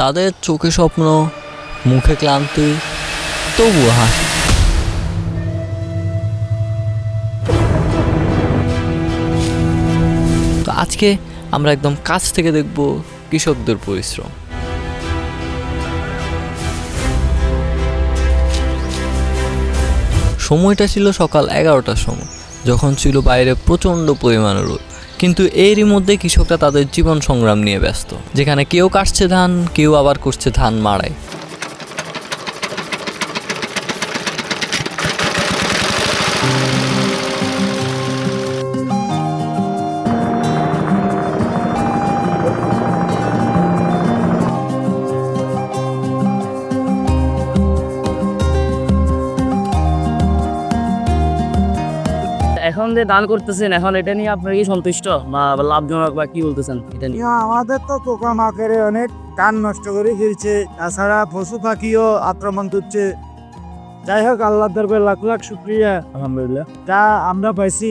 তাদের চোখে স্বপ্ন, মুখে ক্লান্তি, তবুও হাসি। আজকে আমরা একদম কাছ থেকে দেখব কৃষকদের পরিশ্রম। সময়টা ছিল সকাল এগারোটার সময়, যখন ছিল বাইরে প্রচণ্ড পরিমাণে রোদ। কিন্তু এরই মধ্যে কৃষকরা তাদের জীবন সংগ্রাম নিয়ে ব্যস্ত। যেখানে কেউ কাটছে ধান, কেউ আবার করছে ধান মাড়াই এখন যে দান করতেছেন এখন এটা নিয়ে আপনার কি সন্তুষ্ট? বা লাভজনক বা কি বলতেছেন এটা নিয়ে? আমাদের তো পোকা মাকড়ে অনেক ধান নষ্ট করে ফেলছে। তাছাড়া পশু পাখিও আক্রমণ করছে। যাই হোক আল্লাহ দরবারে লাখ লাখ শুক্রিয়া আলহামদুলিল্লাহ। যা আমরা পাইছি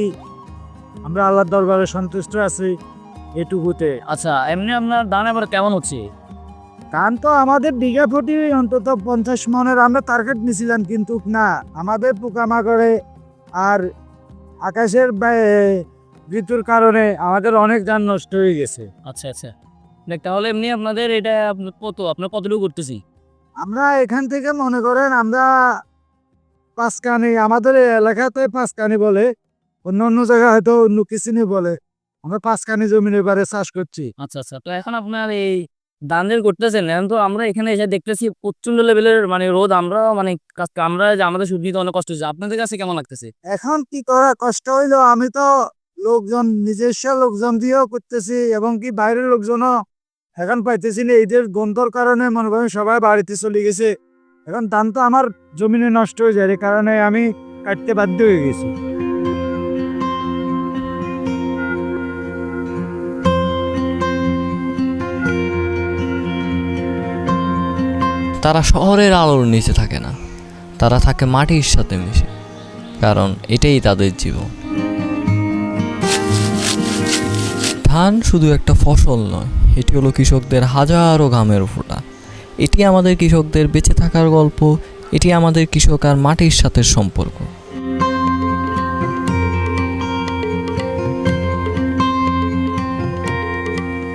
আমরা আল্লাহর দরবারে সন্তুষ্ট আছি এটুকুতে। আচ্ছা এমনি আপনার দান এবার কেমন হচ্ছে? ধান তো আমাদের বিঘা প্রতি অন্তত পঞ্চাশ মনের আমরা টার্গেট নিছিলাম কিন্তু না আমাদের পোকামাকড়ে আর আকাশের ঋতুর কারণে আমাদের অনেক ধান নষ্ট হয়ে গেছে। আচ্ছা আচ্ছা। দেখ তাহলে এমনি আপনাদের এটা কত? আপনার কতটুকু করতেছি? আমরা এখান থেকে মনে করেন আমরা পাঁচকানি আমাদের এলাকাতে পাঁচকানি বলে অন্য অন্য জায়গায় হয়তো অন্য কিসিনি বলে আমরা পাঁচকানি জমির এবারে চাষ করছি। আচ্ছা আচ্ছা। তো এখন আপনার এই দান যে করতেছেন এখন তো আমরা এখানে এসে দেখতেছি প্রচণ্ড লেভেলের মানে রোদ। আমরা মানে আমরা যে আমাদের সবজিতে অনেক কষ্ট হচ্ছে। আপনাদের কাছে কেমন লাগতেছে? এখন কি করা কষ্ট হইল? আমি তো লোকজন, নিজস্ব লোকজন দিয়েও করতেছি এবং কি বাইরের লোকজনও এখন পাইতেছি না। এদের গন্ধর কারণে মনে করেন সবাই বাড়িতে চলে গেছে। এখন ধান তো আমার জমিনে নষ্ট হয়ে যায়। এই কারণে আমি কাটতে বাধ্য হয়ে গেছি। তারা শহরের আলোর নিচে থাকে না। তারা থাকে মাটির সাথে মিশে, কারণ এটাই তাদের জীবন। ধান শুধু একটা ফসল নয়, এটি হলো কৃষকদের হাজারো ঘামের ফোটা। এটি আমাদের কৃষকদের বেঁচে থাকার গল্প, এটি আমাদের কৃষক আর মাটির সাথে সম্পর্ক।